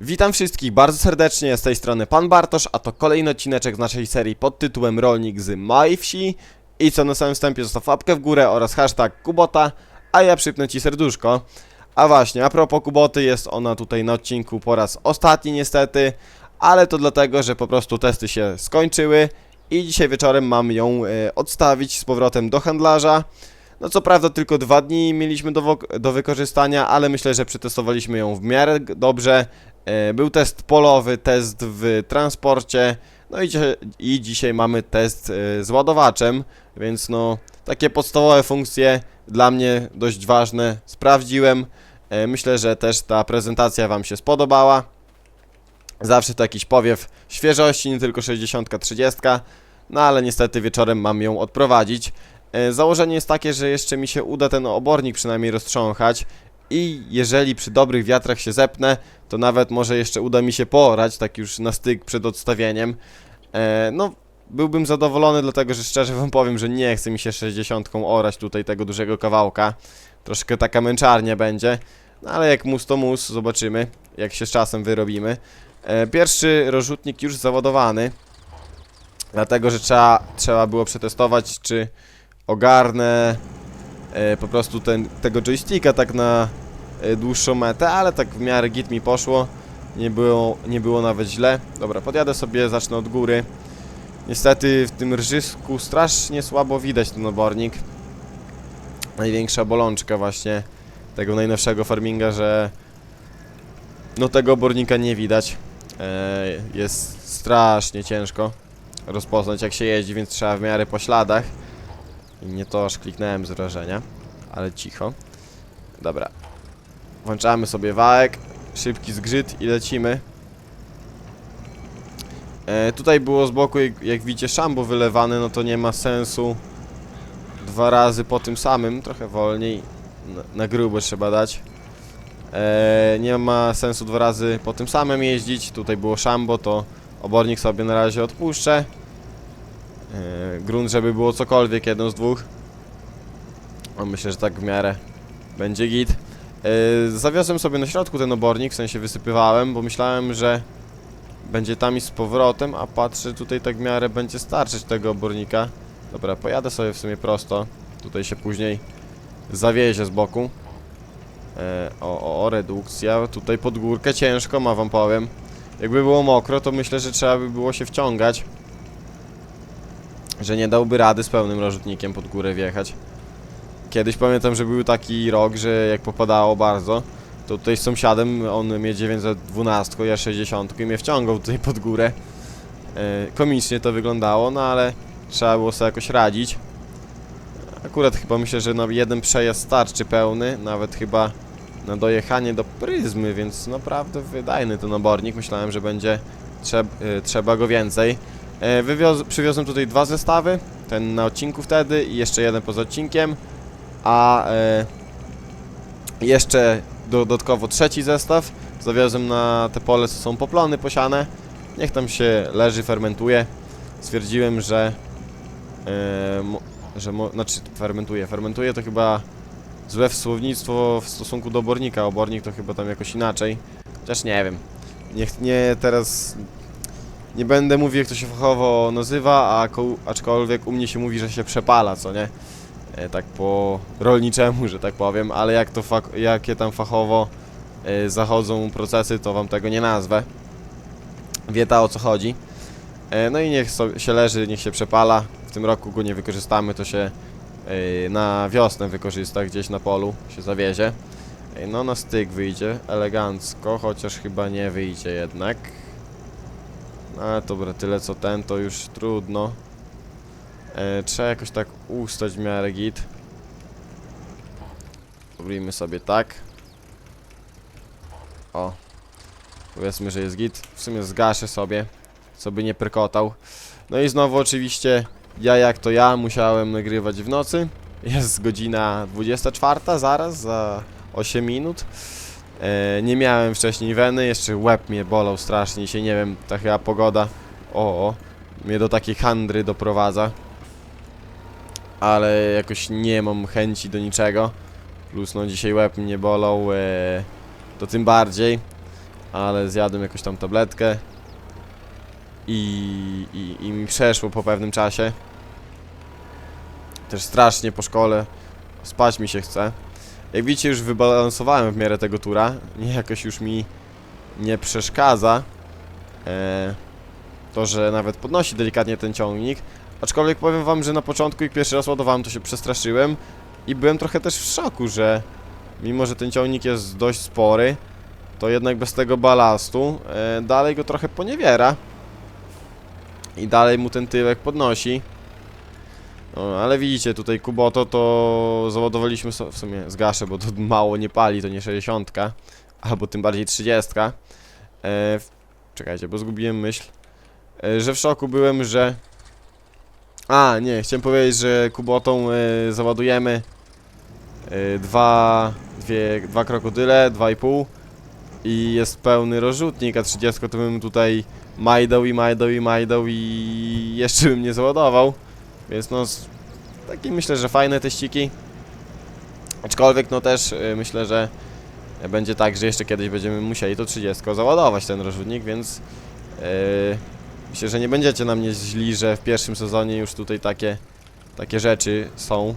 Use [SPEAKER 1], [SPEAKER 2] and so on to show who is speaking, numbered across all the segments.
[SPEAKER 1] Witam wszystkich bardzo serdecznie, z tej strony Pan Bartosz, a to kolejny odcineczek z naszej serii pod tytułem Rolnik z małej wsi. I co na samym wstępie zostaw łapkę w górę oraz hashtag Kubota, a ja przypnę Ci serduszko. A właśnie, a propos Kuboty, jest ona tutaj na odcinku po raz ostatni niestety, ale to dlatego, że po prostu testy się skończyły i dzisiaj wieczorem mam ją e, odstawić z powrotem do handlarza. No co prawda tylko dwa dni mieliśmy do, do wykorzystania, ale myślę, że przetestowaliśmy ją w miarę dobrze. E, Był test polowy, test w transporcie, no i, i dzisiaj mamy test e, z ładowaczem, więc no takie podstawowe funkcje dla mnie dość ważne sprawdziłem. E, Myślę, że też ta prezentacja Wam się spodobała. Zawsze to jakiś powiew świeżości, nie tylko 60-30, no ale niestety wieczorem mam ją odprowadzić. Założenie jest takie, że jeszcze mi się uda ten obornik przynajmniej roztrząchać i jeżeli przy dobrych wiatrach się zepnę, to nawet może jeszcze uda mi się poorać, tak już na styk przed odstawieniem. E, no, byłbym zadowolony, dlatego że szczerze wam powiem, że nie chce mi się 60 orać tutaj tego dużego kawałka. Troszkę taka męczarnia będzie, no ale jak mus to mus, zobaczymy, jak się z czasem wyrobimy. E, pierwszy rozrzutnik już załadowany, dlatego że trzeba, trzeba było przetestować, czy ogarnę po prostu ten, tego joysticka tak na e, dłuższą metę, ale tak w miarę git mi poszło. Nie było, nie było nawet źle. Dobra, podjadę sobie, zacznę od góry. Niestety w tym rżysku strasznie słabo widać ten obornik. Największa bolączka właśnie tego najnowszego farminga, że no tego obornika nie widać. E, jest strasznie ciężko rozpoznać jak się jeździ, więc trzeba w miarę po śladach. I nie to aż kliknąłem z wrażenia, ale cicho. Dobra. Włączamy sobie wałek, szybki zgrzyt i lecimy. E, tutaj było z boku, jak, widzicie, szambo wylewane, no to nie ma sensu dwa razy po tym samym, trochę wolniej, na, na grubo trzeba dać. E, nie ma sensu dwa razy po tym samym jeździć, tutaj było szambo, to obornik sobie na razie odpuszczę. E, grunt, żeby było cokolwiek, jedną z dwóch. O, myślę, że tak w miarę będzie git. E, zawiozłem sobie na środku ten obornik, w sensie wysypywałem, bo myślałem, że będzie tam i z powrotem, a patrzę, tutaj tak w miarę będzie starczyć tego obornika. Dobra, pojadę sobie w sumie prosto. Tutaj się później zawiezie z boku. E, o, o, o, redukcja. Tutaj pod górkę ciężko ma, wam powiem. Jakby było mokro, to myślę, że trzeba by było się wciągać. Że nie dałby rady z pełnym rozrzutnikiem pod górę wjechać. Kiedyś pamiętam, że był taki rok, że jak popadało bardzo, to tutaj z sąsiadem on mnie 912, ja 60 i mnie wciągał tutaj pod górę. E, komicznie to wyglądało, no ale trzeba było sobie jakoś radzić. Akurat chyba myślę, że na jeden przejazd starczy pełny, nawet chyba na dojechanie do pryzmy, więc naprawdę wydajny ten obornik. Myślałem, że będzie e, trzeba go więcej. E, wywioz, przywiozłem tutaj dwa zestawy, ten na odcinku wtedy i jeszcze jeden poza odcinkiem, a e, jeszcze dodatkowo trzeci zestaw zawiozłem na te pole, co są poplony posiane. Niech tam się leży, fermentuje. Stwierdziłem, że e, mo, że mo, znaczy fermentuje. Fermentuje to chyba złe słownictwo w stosunku do obornika. Obornik to chyba tam jakoś inaczej. Chociaż nie wiem. Niech nie teraz nie będę mówił jak to się fachowo nazywa, a ko- aczkolwiek u mnie się mówi, że się przepala, co nie? E, tak po rolniczemu, że tak powiem, ale jak to jakie tam fachowo e, zachodzą procesy, to wam tego nie nazwę. Wie ta o co chodzi. E, no i niech so- się leży, niech się przepala. W tym roku go nie wykorzystamy, to się e, na wiosnę wykorzysta gdzieś na polu, się zawiezie. E, no na styk wyjdzie, elegancko, chociaż chyba nie wyjdzie jednak. Ale dobra, tyle co ten, to już trudno. E, trzeba jakoś tak ustać w miarę git. Robimy sobie tak. O. Powiedzmy, że jest git. W sumie zgaszę sobie, co by nie prykotał. No i znowu oczywiście ja jak to ja musiałem nagrywać w nocy. Jest godzina 24, zaraz za 8 minut. E, nie miałem wcześniej weny, jeszcze łeb mnie bolał strasznie się, nie wiem, ta chyba pogoda, o, mnie do takiej handry doprowadza. Ale jakoś nie mam chęci do niczego. Plus no dzisiaj łeb mnie bolał, e, to tym bardziej. ale zjadłem jakąś tam tabletkę i, i, i mi przeszło po pewnym czasie. Też strasznie po szkole spać mi się chce. Jak widzicie już wybalansowałem w miarę tego tura, nie jakoś już mi nie przeszkadza e, to, że nawet podnosi delikatnie ten ciągnik. Aczkolwiek powiem wam, że na początku jak pierwszy raz ładowałem to się przestraszyłem i byłem trochę też w szoku, że mimo, że ten ciągnik jest dość spory, to jednak bez tego balastu e, dalej go trochę poniewiera i dalej mu ten tyłek podnosi. No, ale widzicie, tutaj Kuboto to załadowaliśmy w sumie zgaszę, bo to mało nie pali, to nie 60, albo tym bardziej 30. E, czekajcie, bo zgubiłem myśl. E, że w szoku byłem, że... A, nie, chciałem powiedzieć, że Kubotą e, załadujemy e, dwa, dwie, dwa krokodyle, dwa i pół i jest pełny rozrzutnik, a 30 to bym tutaj majdał i majdał i majdał i jeszcze bym nie załadował. Więc no, s- taki myślę, że fajne teściki. Aczkolwiek no też y, myślę, że będzie tak, że jeszcze kiedyś będziemy musieli to 30 załadować ten rozrzutnik, więc yy, myślę, że nie będziecie na mnie źli, że w pierwszym sezonie już tutaj takie, takie rzeczy są.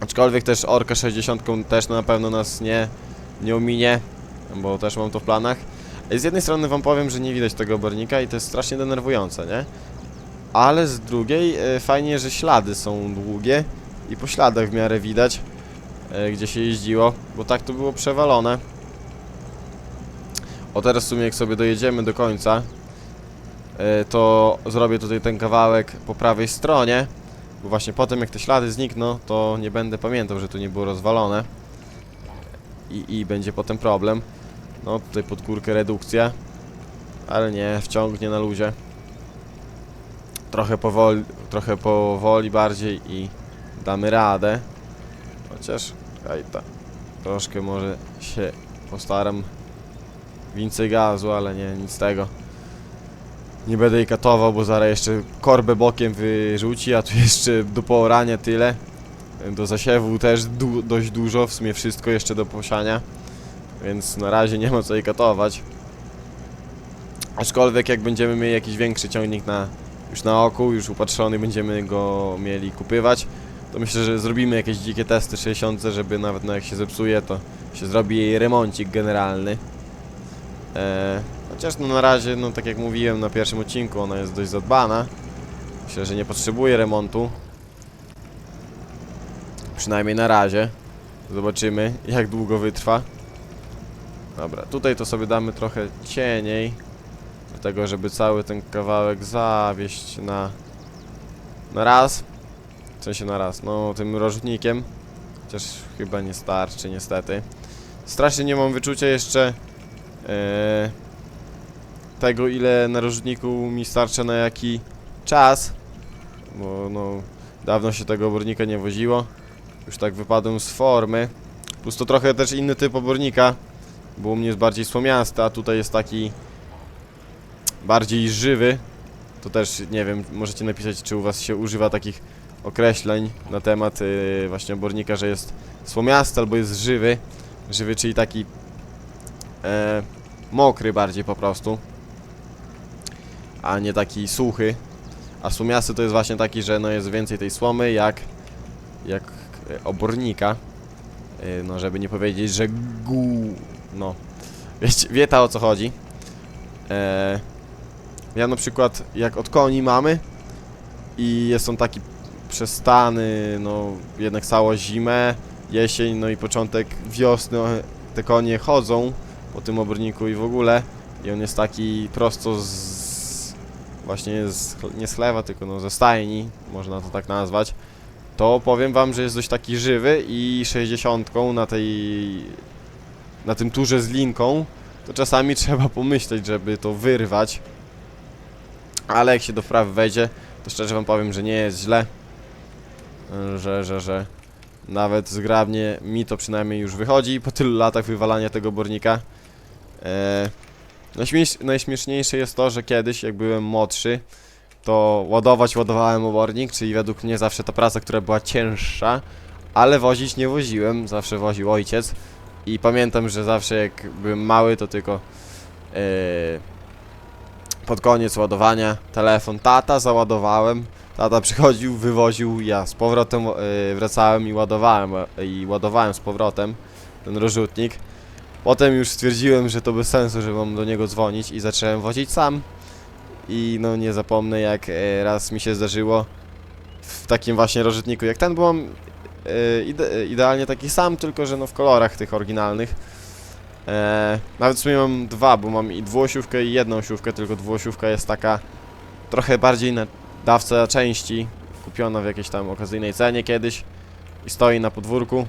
[SPEAKER 1] Aczkolwiek też Orka 60 też na pewno nas nie, nie ominie, bo też mam to w planach. Z jednej strony wam powiem, że nie widać tego obornika i to jest strasznie denerwujące, nie? Ale z drugiej e, fajnie, że ślady są długie i po śladach w miarę widać, e, gdzie się jeździło, bo tak to było przewalone. O teraz w sumie jak sobie dojedziemy do końca, e, to zrobię tutaj ten kawałek po prawej stronie, bo właśnie potem jak te ślady znikną, to nie będę pamiętał, że tu nie było rozwalone. I, i będzie potem problem. No tutaj pod górkę redukcja, ale nie, wciągnie na luzie trochę powoli, trochę powoli bardziej i damy radę. Chociaż, czekaj, ta, troszkę może się postaram więcej gazu, ale nie, nic tego. Nie będę jej katował, bo zaraz jeszcze korbę bokiem wyrzuci, a tu jeszcze do poorania tyle. Do zasiewu też du dość dużo, w sumie wszystko jeszcze do posiania. Więc na razie nie ma co jej katować. Aczkolwiek jak będziemy mieli jakiś większy ciągnik na, już na oku, już upatrzony, będziemy go mieli kupywać, to myślę, że zrobimy jakieś dzikie testy 60, żeby nawet no jak się zepsuje, to się zrobi jej remoncik generalny. Eee, chociaż no na razie, no tak jak mówiłem na pierwszym odcinku, ona jest dość zadbana. Myślę, że nie potrzebuje remontu. Przynajmniej na razie. Zobaczymy, jak długo wytrwa. Dobra, tutaj to sobie damy trochę cieniej. Tego, żeby cały ten kawałek zawieść na, na raz. W sensie na raz, no tym rozrzutnikiem. Chociaż chyba nie starczy niestety. Strasznie nie mam wyczucia jeszcze e, tego ile na rozrzutniku mi starcza na jaki czas. Bo no dawno się tego obornika nie woziło. Już tak wypadłem z formy. Plus to trochę też inny typ obornika. Bo u mnie jest bardziej słomiasty, a tutaj jest taki bardziej żywy. To też nie wiem, możecie napisać, czy u was się używa takich określeń na temat yy, właśnie obornika, że jest słomiasty albo jest żywy. Żywy, czyli taki e, mokry bardziej po prostu, a nie taki suchy. A słomiasty to jest właśnie taki, że no jest więcej tej słomy jak, jak obornika. E, no żeby nie powiedzieć, że gu... no. Wiecie, wie ta o co chodzi. E, ja na przykład jak od koni mamy i jest on taki przestany, no jednak całą zimę, jesień, no i początek wiosny te konie chodzą po tym oborniku i w ogóle. I on jest taki prosto z właśnie z, nie z chlewa, tylko no ze stajni, można to tak nazwać. To powiem wam, że jest dość taki żywy i 60 na tej na tym turze z linką to czasami trzeba pomyśleć, żeby to wyrwać ale jak się do wprawy wejdzie to szczerze wam powiem, że nie jest źle że, że, że nawet zgrabnie mi to przynajmniej już wychodzi po tylu latach wywalania tego bornika. Eee, najśmiesz, najśmieszniejsze jest to, że kiedyś, jak byłem młodszy, to ładować ładowałem obornik, czyli według mnie zawsze ta praca, która była cięższa, ale wozić nie woziłem, zawsze woził ojciec. I pamiętam, że zawsze jak byłem mały, to tylko yy, pod koniec ładowania telefon tata załadowałem. Tata przychodził, wywoził, ja z powrotem yy, wracałem i ładowałem, e, i ładowałem z powrotem ten rozrzutnik. Potem już stwierdziłem, że to bez sensu, że mam do niego dzwonić i zacząłem wozić sam. I no nie zapomnę jak e, raz mi się zdarzyło w takim właśnie rozrzutniku jak ten, mam e, ide idealnie taki sam, tylko że no w kolorach tych oryginalnych. E, nawet w sumie mam dwa, bo mam i dwuosiówkę i jedną siówkę, tylko dwuosiówka jest taka trochę bardziej na dawce części, kupiona w jakiejś tam okazyjnej cenie kiedyś i stoi na podwórku.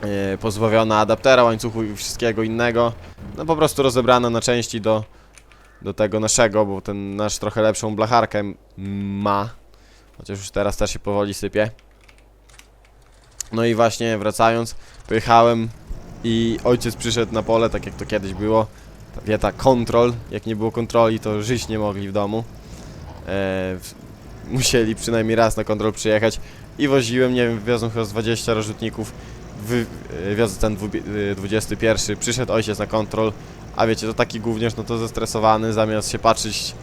[SPEAKER 1] E, pozbawiona adaptera, łańcuchu i wszystkiego innego. No po prostu rozebrana na części do, do tego naszego, bo ten nasz trochę lepszą blacharkę ma. Chociaż już teraz też się powoli sypie. No i właśnie wracając, pojechałem i ojciec przyszedł na pole, tak jak to kiedyś było. Ta Wieta kontrol, jak nie było kontroli, to żyć nie mogli w domu. E, musieli przynajmniej raz na kontrol przyjechać i woziłem, nie wiem, wiozą chyba z 20 rozrzutników. Wy, e, wiozę ten dwubie- e, 21, przyszedł ojciec na kontrol, a wiecie, to taki gówniarz, no to zestresowany, zamiast się patrzeć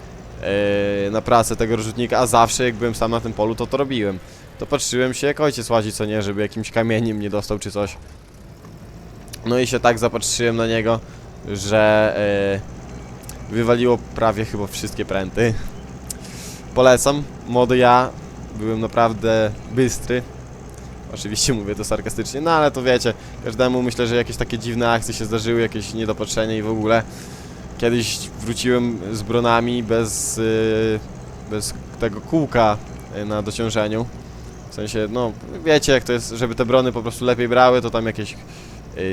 [SPEAKER 1] e, na pracę tego rozrzutnika, a zawsze jak byłem sam na tym polu, to to robiłem. To patrzyłem się, jak ojciec łazi, co nie, żeby jakimś kamieniem nie dostał czy coś. No i się tak zapatrzyłem na niego, że e, wywaliło prawie chyba wszystkie pręty. Polecam, młody ja, byłem naprawdę bystry. Oczywiście mówię to sarkastycznie, no ale to wiecie, każdemu myślę, że jakieś takie dziwne akcje się zdarzyły, jakieś niedopatrzenie i w ogóle. Kiedyś wróciłem z bronami bez, y, bez tego kółka y, na dociążeniu. W sensie, no wiecie jak to jest, żeby te brony po prostu lepiej brały, to tam jakieś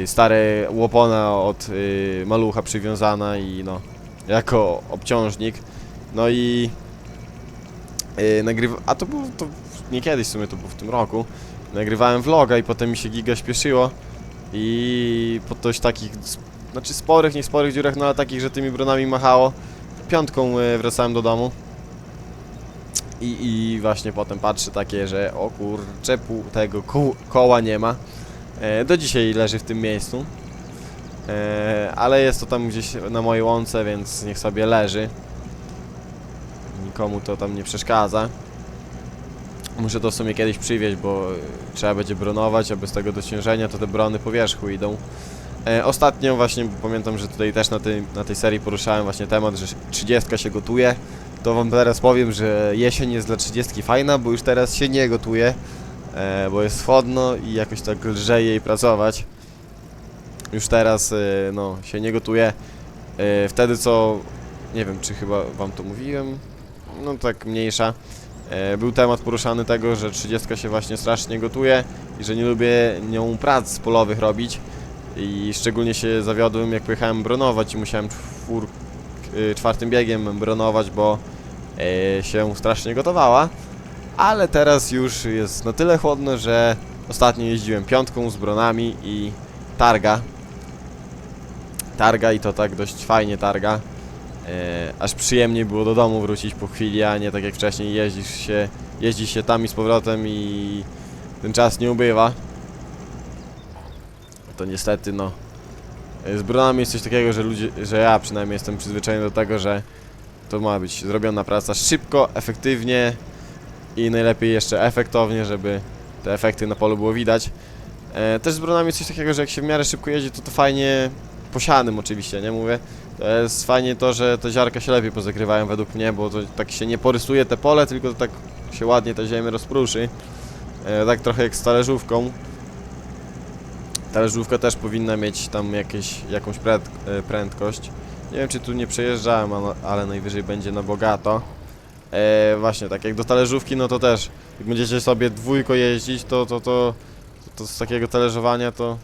[SPEAKER 1] stare łopona od y, malucha przywiązana i no, jako obciążnik. No i y, nagrywa... A to było to nie kiedyś w sumie, to było w tym roku. Nagrywałem vloga i potem mi się giga śpieszyło i po dość takich, znaczy sporych, nie sporych dziurach, no ale takich, że tymi bronami machało. Piątką y, wracałem do domu. I, I właśnie potem patrzę takie, że o kurczę, pół tego kół, koła nie ma. E, do dzisiaj leży w tym miejscu. E, ale jest to tam gdzieś na mojej łące, więc niech sobie leży. Nikomu to tam nie przeszkadza. Muszę to w sumie kiedyś przywieźć, bo trzeba będzie bronować, a bez tego dociążenia to te brony po wierzchu idą. E, ostatnio właśnie, pamiętam, że tutaj też na tej, na tej serii poruszałem właśnie temat, że 30 się gotuje. To wam teraz powiem, że jesień jest dla 30 fajna, bo już teraz się nie gotuje, e, bo jest chłodno i jakoś tak lżej jej pracować. Już teraz e, no, się nie gotuje. E, wtedy co, nie wiem czy chyba wam to mówiłem, no tak mniejsza. Był temat poruszany tego, że 30 się właśnie strasznie gotuje i że nie lubię nią prac polowych robić. I szczególnie się zawiodłem jak pojechałem bronować i musiałem czwór, czwartym biegiem bronować, bo się strasznie gotowała. Ale teraz już jest na tyle chłodno, że ostatnio jeździłem piątką z bronami i targa. Targa i to tak dość fajnie targa. E, aż przyjemniej było do domu wrócić po chwili, a nie tak jak wcześniej jeździsz się, jeździ się tam i z powrotem i ten czas nie ubywa. To niestety no. Z bronami jest coś takiego, że ludzie, że ja przynajmniej jestem przyzwyczajony do tego, że to ma być zrobiona praca szybko, efektywnie i najlepiej jeszcze efektownie, żeby te efekty na polu było widać. E, też z bronami jest coś takiego, że jak się w miarę szybko jeździ, to to fajnie posianym oczywiście, nie mówię. To jest fajnie to, że te ziarka się lepiej pozakrywają według mnie, bo to tak się nie porysuje te pole, tylko to tak się ładnie ta ziemia rozpruszy. E, tak trochę jak z talerzówką. Talerzówka też powinna mieć tam jakieś, jakąś e, prędkość. Nie wiem czy tu nie przejeżdżałem, ale najwyżej będzie na bogato. E, właśnie, tak jak do talerzówki, no to też jak będziecie sobie dwójko jeździć, to, to, to, to z takiego talerzowania to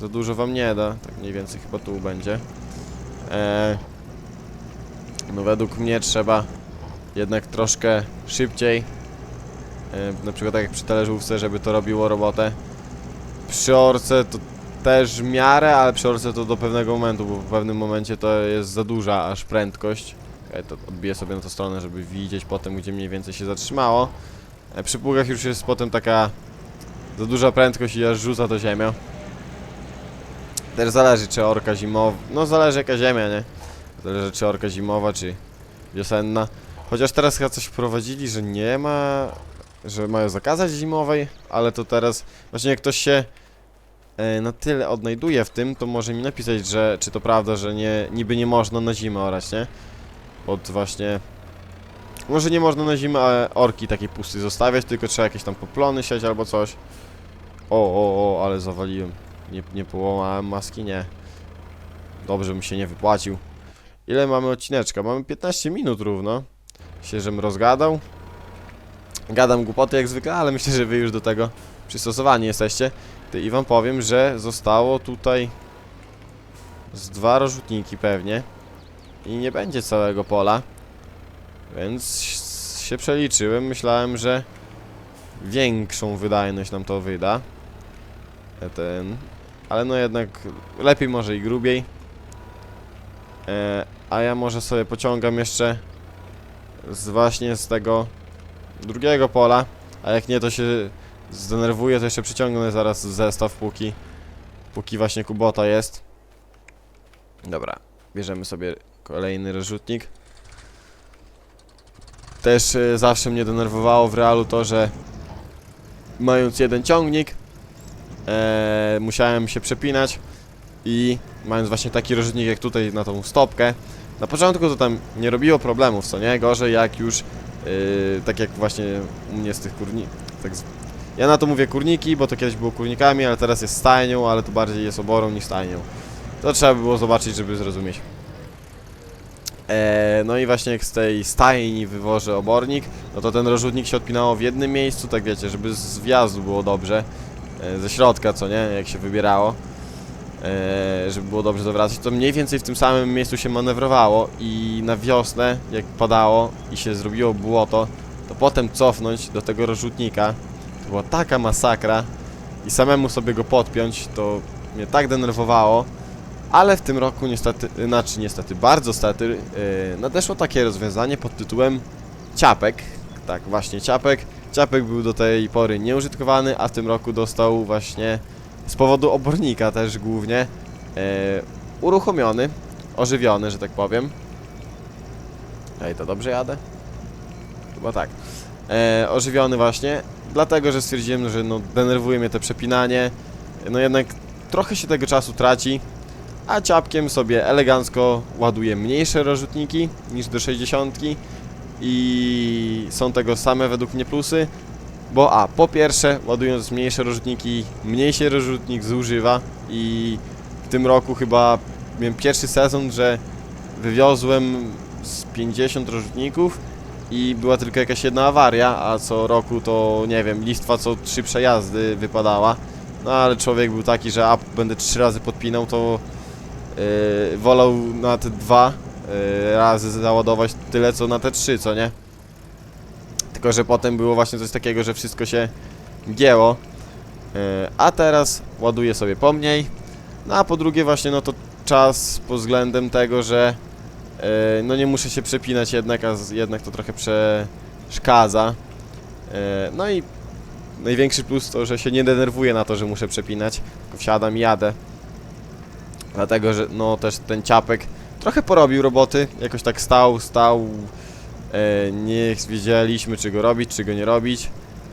[SPEAKER 1] za dużo wam nie da. Tak mniej więcej chyba tu będzie. E, no według mnie trzeba jednak troszkę szybciej. E, na przykład tak jak przy talerzówce, żeby to robiło robotę. Przy orce to też w miarę, ale przy orce to do pewnego momentu, bo w pewnym momencie to jest za duża aż prędkość. Okay, to odbiję sobie na tę stronę, żeby widzieć potem, gdzie mniej więcej się zatrzymało. E, przy pługach już jest potem taka za duża prędkość i aż rzuca to ziemię. Też zależy czy orka zimowa, no zależy jaka ziemia, nie? Zależy czy orka zimowa, czy wiosenna. Chociaż teraz chyba coś wprowadzili, że nie ma, że mają zakazać zimowej, ale to teraz właśnie jak ktoś się e, na tyle odnajduje w tym, to może mi napisać, że czy to prawda, że nie, niby nie można na zimę orać, nie? Od właśnie... Może nie można na zimę orki takiej pusty zostawiać, tylko trzeba jakieś tam poplony siać albo coś. O, o, o, ale zawaliłem. Nie, nie połamałem maski, nie. Dobrze mi się nie wypłacił. Ile mamy odcineczka? Mamy 15 minut równo. Się, żebym rozgadał. Gadam głupoty jak zwykle, ale myślę, że wy już do tego przystosowani jesteście. Ty, I wam powiem, że zostało tutaj z dwa rozrzutniki pewnie. I nie będzie całego pola. Więc się przeliczyłem. Myślałem, że większą wydajność nam to wyda. E, Ten. Ale no jednak lepiej może i grubiej. E, a ja może sobie pociągam jeszcze z właśnie z tego drugiego pola. A jak nie, to się zdenerwuję, to jeszcze przyciągnę zaraz zestaw, póki, póki właśnie Kubota jest. Dobra, bierzemy sobie kolejny rozrzutnik. Też y, zawsze mnie denerwowało w realu to, że mając jeden ciągnik, e, musiałem się przepinać i mając właśnie taki rozrzutnik jak tutaj na tą stopkę, na początku to tam nie robiło problemów, co nie? Gorzej jak już, y, tak jak właśnie u mnie z tych kurni... Tak z... Ja na to mówię kurniki, bo to kiedyś było kurnikami, ale teraz jest stajnią, ale to bardziej jest oborą niż stajnią. To trzeba by było zobaczyć, żeby zrozumieć. E, no i właśnie jak z tej stajni wywożę obornik, no to ten rozrzutnik się odpinało w jednym miejscu, tak wiecie, żeby z wjazdu było dobrze. E, ze środka, co nie, jak się wybierało. E, żeby było dobrze zawracać, to mniej więcej w tym samym miejscu się manewrowało i na wiosnę, jak padało i się zrobiło błoto, to potem cofnąć do tego rozrzutnika, to była taka masakra i samemu sobie go podpiąć, to mnie tak denerwowało, ale w tym roku niestety, znaczy niestety, bardzo stety, yy, nadeszło takie rozwiązanie pod tytułem ciapek. Tak, właśnie ciapek. Ciapek był do tej pory nieużytkowany, a w tym roku dostał właśnie z powodu obornika też głównie yy, uruchomiony, ożywiony, że tak powiem. Ej, to dobrze jadę? Chyba tak. E, ożywiony właśnie, dlatego, że stwierdziłem, że no denerwuje mnie to przepinanie. No jednak trochę się tego czasu traci, a ciapkiem sobie elegancko ładuję mniejsze rozrzutniki niż do 60 i są tego same według mnie plusy, bo a, po pierwsze ładując mniejsze rozrzutniki, mniej się rozrzutnik zużywa i w tym roku chyba miałem pierwszy sezon, że wywiozłem z 50 rozrzutników i była tylko jakaś jedna awaria, a co roku to nie wiem, listwa co trzy przejazdy wypadała. No ale człowiek był taki, że a będę trzy razy podpinał, to yy, wolał na te dwa yy, razy załadować tyle co na te trzy, co nie? Tylko, że potem było właśnie coś takiego, że wszystko się gięło. Yy, a teraz ładuję sobie pomniej. No a po drugie właśnie no to czas pod względem tego, że yy, no nie muszę się przepinać jednak, a jednak to trochę przeszkadza. Yy, no i największy plus to, że się nie denerwuję na to, że muszę przepinać. Wsiadam i jadę. Dlatego, że no też ten ciapek trochę porobił roboty. Jakoś tak stał, stał. E, nie wiedzieliśmy, czy go robić, czy go nie robić.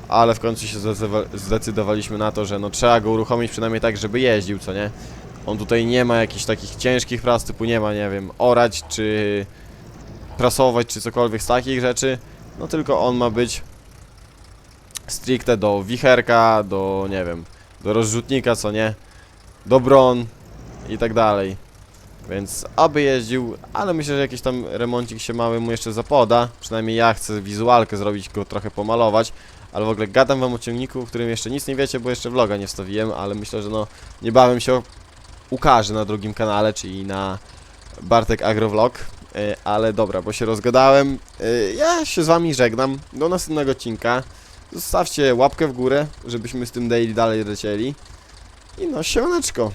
[SPEAKER 1] Ale w końcu się zdecydowa- zdecydowaliśmy na to, że no trzeba go uruchomić przynajmniej tak, żeby jeździł, co nie? On tutaj nie ma jakichś takich ciężkich prac, typu nie ma, nie wiem, orać, czy prasować, czy cokolwiek z takich rzeczy. No tylko on ma być stricte do wicherka, do, nie wiem, do rozrzutnika, co nie? Do bron i tak dalej. Więc aby jeździł, ale myślę, że jakiś tam remoncik się mały mu jeszcze zapoda. Przynajmniej ja chcę wizualkę zrobić, go trochę pomalować. Ale w ogóle gadam wam o ciągniku, o którym jeszcze nic nie wiecie, bo jeszcze vloga nie wstawiłem, ale myślę, że no niebawem się ukaże na drugim kanale, czyli na Bartek Agrovlog. E, Ale dobra, bo się rozgadałem. E, Ja się z wami żegnam. Do następnego odcinka. Zostawcie łapkę w górę, żebyśmy z tym daily dalej lecieli. I no, siemaneczko.